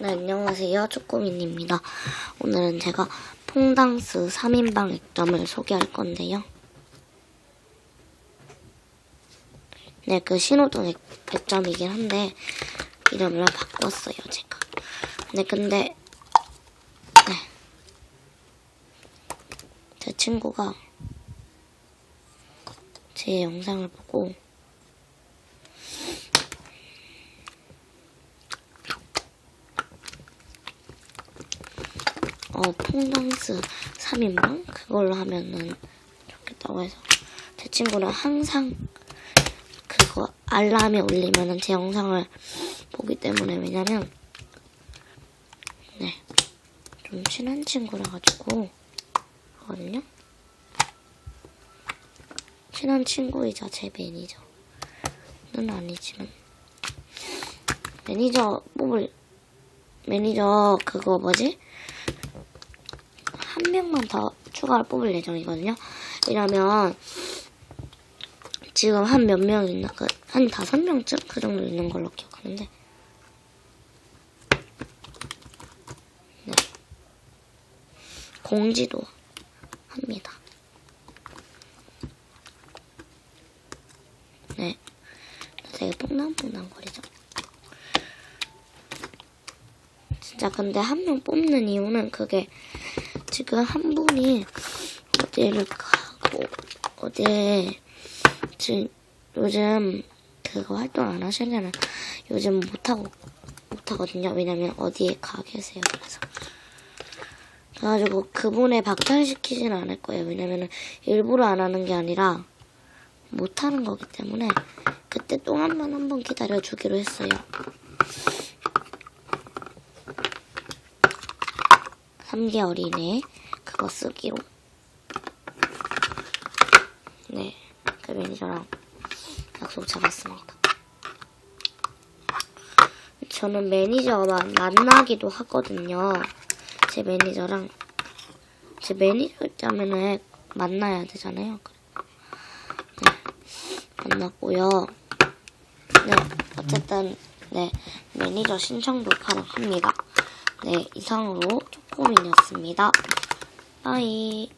네, 안녕하세요. 쪼꼬민입니다. 오늘은 제가 퐁당스 3인방 액점을 소개할 건데요. 네, 그 신호등 액, 액점이긴 한데, 이름을 바꿨어요, 제가. 네, 근데, 네. 제 친구가 제 영상을 보고, 어, 퐁당스 3인방? 그걸로 하면은 좋겠다고 해서. 제 친구는 항상 그거 알람이 울리면은 제 영상을 보기 때문에 왜냐면, 네. 좀 친한 친구라 가지고, 하거든요. 친한 친구이자 제 매니저는 아니지만, 매니저 뽑을, 매니저 그거 뭐지? 한 명만 더 추가로 뽑을 예정이거든요. 이러면 지금 한 몇 명 있나? 그, 한 다섯 명쯤? 그 정도 있는 걸로 기억하는데. 네. 공지도 합니다. 네. 되게 뽕당뽕당 거리죠. 진짜 근데 한 명 뽑는 이유는 그게 지금 한 분이 어디를 가고 어디에 지금 요즘 그거 활동 안 하시려면 요즘 못하고 못하거든요. 왜냐면 어디에 가 계세요. 그래서 그래가지고 그분의 박탈시키지는 않을 거예요. 왜냐면은 일부러 안 하는 게 아니라 못하는 거기 때문에 그때 동안만 한번 기다려주기로 했어요. 3개월 이내에 그거 쓰기로. 네, 그 매니저랑 약속 잡았습니다. 저는 매니저만 만나기도 하거든요. 제 매니저랑. 제 매니저 있자면은 만나야 되잖아요. 네, 만났고요. 네, 어쨌든, 네, 매니저 신청도 가능합니다. 네, 이상으로 쪼꼬민이었습니다. 빠이.